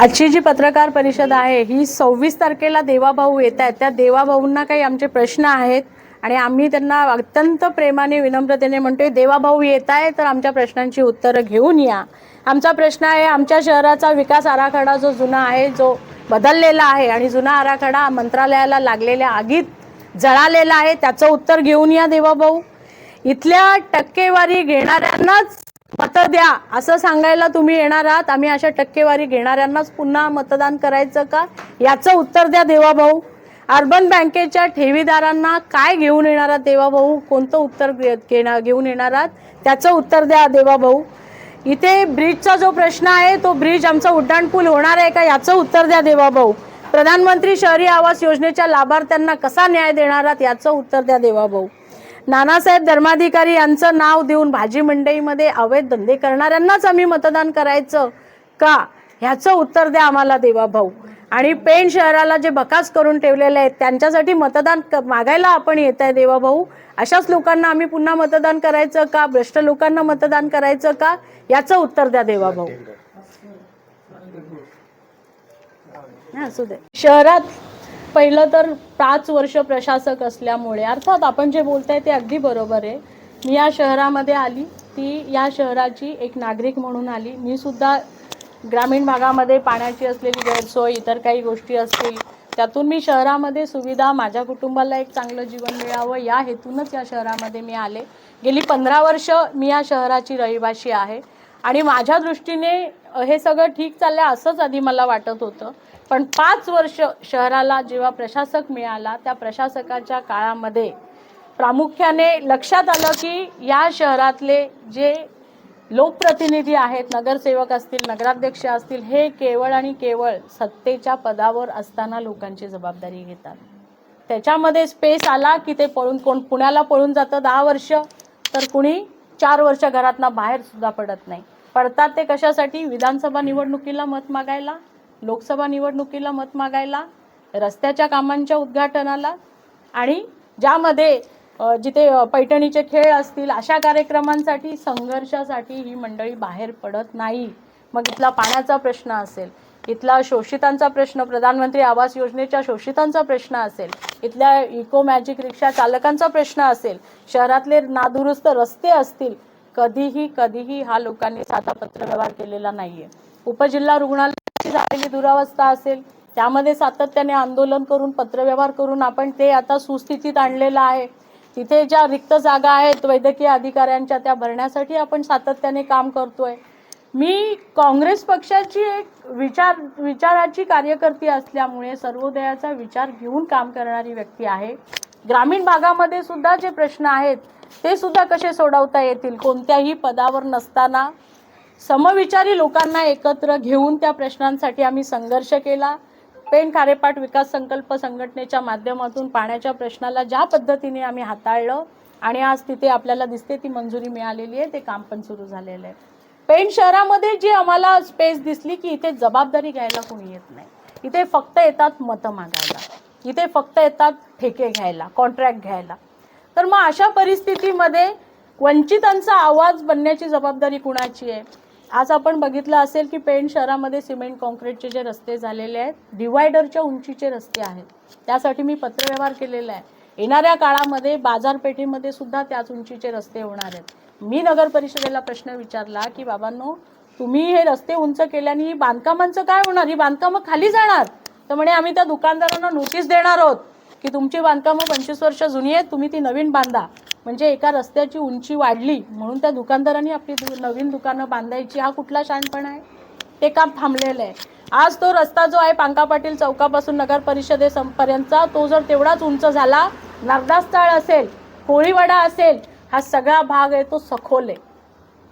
आजची जी पत्रकार परिषद आहे ही सव्वीस तारखेला देवाभाऊ येत आहेत. त्या देवाभाऊंना काही आमचे प्रश्न आहेत आणि आम्ही त्यांना अत्यंत प्रेमाने विनम्रतेने म्हणतोय देवाभाऊ येत आहे तर आमच्या प्रश्नांची उत्तरं घेऊन या. आमचा प्रश्न आहे आमच्या शहराचा विकास आराखडा जो जुना आहे जो बदललेला आहे आणि जुना आराखडा मंत्रालयाला लागलेल्या आगीत जळालेला आहे त्याचं उत्तर घेऊन या देवाभाऊ. इथल्या टक्केवारी घेणाऱ्यांनाच मत द्या असं सांगायला तुम्ही येणार आहात. आम्ही अशा टक्केवारी घेणाऱ्यांनाच पुन्हा मतदान करायचं का? याचं उत्तर द्या देवा भाऊ अर्बन बँकेच्या ठेवीदारांना काय घेऊन येणार आहात देवा भाऊ कोणतं उत्तर घेणार घेऊन येणार आहात? त्याचं उत्तर द्या देवा भाऊ इथे ब्रिजचा जो प्रश्न आहे तो ब्रिज आमचा उड्डाणपूल होणार आहे का? याचं उत्तर द्या देवा भाऊ प्रधानमंत्री शहरी आवास योजनेच्या लाभार्थ्यांना कसा न्याय देणार आहात? याचं उत्तर द्या देवा भाऊ नानासाहेब धर्माधिकारी यांचं नाव देऊन भाजी मंडईमध्ये अवैध धंदे करणाऱ्यांनाच आम्ही मतदान करायचं का? ह्याचं उत्तर द्या आम्हाला देवाभाऊ आणि पेण शहराला जे बकास करून ठेवलेले आहेत त्यांच्यासाठी मतदान मागायला आपण येत आहे देवाभाऊ अशाच लोकांना आम्ही पुन्हा मतदान करायचं का? भ्रष्ट लोकांना मतदान करायचं का? याचं उत्तर द्या देवाभाऊ हा, असू दे. शहरात पहिलं तर पाच वर्ष प्रशासक असल्यामुळे अर्थात आपण जे बोलताय ते अगदी बरोबर आहे. मी या शहरामध्ये आली ती या शहराची एक नागरिक म्हणून आली. मी सुद्धा ग्रामीण भागामध्ये पाण्याची असलेली गैरसोय इतर काही गोष्टी असतील त्यातून मी शहरामध्ये सुविधा माझ्या कुटुंबाला एक चांगलं जीवन मिळावं या हेतूनच या शहरामध्ये मी आले. गेली पंधरा वर्ष मी या शहराची रहिवाशी आहे. आणि माझ्या दृष्टीने हे सगळं ठीक चाललंय असंच आधी मला वाटत होतं. पण पाच वर्ष शहराला जेव्हा प्रशासक मिळाला त्या प्रशासकाच्या काळामध्ये प्रामुख्याने लक्षात आलं की या शहरातले जे लोकप्रतिनिधी आहेत नगरसेवक असतील नगराध्यक्ष असतील हे केवळ आणि केवळ सत्तेच्या पदावर असताना लोकांची जबाबदारी घेतात. त्याच्यामध्ये स्पेस आला की ते पळून कोण पुण्याला पळून जातं दहा वर्ष तर कुणी चार वर्ष घरातनं बाहेर सुद्धा पडत नाही. पडतात ते कशासाठी? विधानसभा निवडणुकीला मत मागायला लोकसभा निवडणुकीला मत मागायला रस्त्याच्या कामांच्या उद्घाटनाला आणि ज्यामध्ये जिथे पैठणीचे खेळ असतील अशा कार्यक्रमांसाठी संघर्षासाठी ही मंडळी बाहेर पडत नाही. मग इथला पाण्याचा प्रश्न असेल इथला शोषितांचा प्रश्न प्रधानमंत्री आवास योजनेच्या शोषितांचा प्रश्न असेल इथल्या इको मॅजिक रिक्षा चालकांचा प्रश्न असेल शहरातले नादुरुस्त रस्ते असतील कधीही कधीही हा लोकांनी साधा पत्रव्यवहार केलेला नाहीये. उपजिल्हा रुग्णालयाची झालेली दुरावस्था असेल त्यामध्ये सातत्याने आंदोलन करून पत्रव्यवहार करून आपण ते आता सुस्थितीत आणलेलं आहे. तिथे ज्या रिक्त जागा आहेत वैद्यकीय अधिकाऱ्यांच्या त्या भरण्यासाठी आपण सातत्याने काम करतोय. मी काँग्रेस पक्षाची एक विचार विचाराची कार्यकर्ती असल्यामुळे सर्वोदयाचा विचार घेऊन काम करणारी व्यक्ती आहे. ग्रामीण भागामध्ये सुद्धा जे प्रश्न आहेत ते सुद्धा कसे सोडवता येतील? कोणत्याही पदावर नसताना समविचारी लोकांना एकत्र घेऊन त्या प्रश्नांसाठी आम्ही संघर्ष केला. पेन खारेपाट विकास संकल्प संघटनेच्या माध्यमातून पाण्याच्या प्रश्नाला ज्या पद्धतीने आम्ही हाताळलं आणि आज तिथे आपल्याला दिसते ती मंजुरी मिळालेली आहे ते काम पण सुरू झालेलं आहे. पेण शहरामध्ये जी आम्हाला स्पेस दिसली की इथे जबाबदारी घ्यायला कोणी येत नाही. इथे फक्त येतात मतं मागायला. इथे फक्त येतात ठेके घ्यायला कॉन्ट्रॅक्ट घ्यायला. तर मग अशा परिस्थितीमध्ये वंचितांचा आवाज बनण्याची जबाबदारी कुणाची आहे? आज आपण बघितलं असेल की पेण शहरामध्ये सिमेंट कॉन्क्रीटचे जे रस्ते झालेले आहेत डिवायडरच्या उंचीचे रस्ते आहेत. त्यासाठी मी पत्रव्यवहार केलेला आहे. येणाऱ्या काळामध्ये बाजारपेठेमध्ये सुद्धा त्याच उंचीचे रस्ते होणार आहेत. मी नगर परिषदेला प्रश्न विचारला की बाबांनो तुम्ही हे रस्ते उंच केल्याने ही बांधकामांचं काय होणार? ही बांधकामं खाली जाणार. तर म्हणे आम्ही त्या दुकानदारांना नोटीस देणार आहोत की तुमची बांधकामं पंचवीस वर्ष जुनी आहेत तुम्ही ती नवीन बांधा. म्हणजे एका रस्त्याची उंची वाढली म्हणून त्या दुकानदारांनी आपली दु- नवीन दुकानं बांधायची. हा कुठला शहाणपणा आहे? ते काम थांबलेलं आहे. आज तो रस्ता जो आहे पांका पाटील चौकापासून नगर परिषदेपर्यंतचा तो जर तेवढाच उंच झाला नरदास्थळ असेल कोळीवाडा असेल हा सगळा भाग आहे तो सखोल आहे.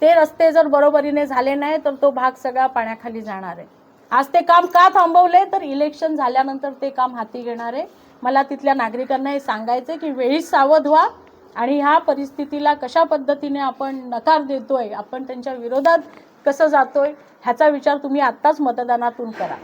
ते रस्ते जर बरोबरीने झाले नाही तर तो भाग सगळा पाण्याखाली जाणार आहे. आज ते काम का थांबवले? तर इलेक्शन झाल्यानंतर ते काम हाती घेणार. आहे मला तिथल्या नागरिकांना हे सांगायचं की वेळीच सावध व्हा आणि ह्या परिस्थितीला कशा पद्धतीने आपण नकार देतोय आपण त्यांच्या विरोधात कसं जातोय ह्याचा विचार तुम्ही आत्ताच मतदानातून करा.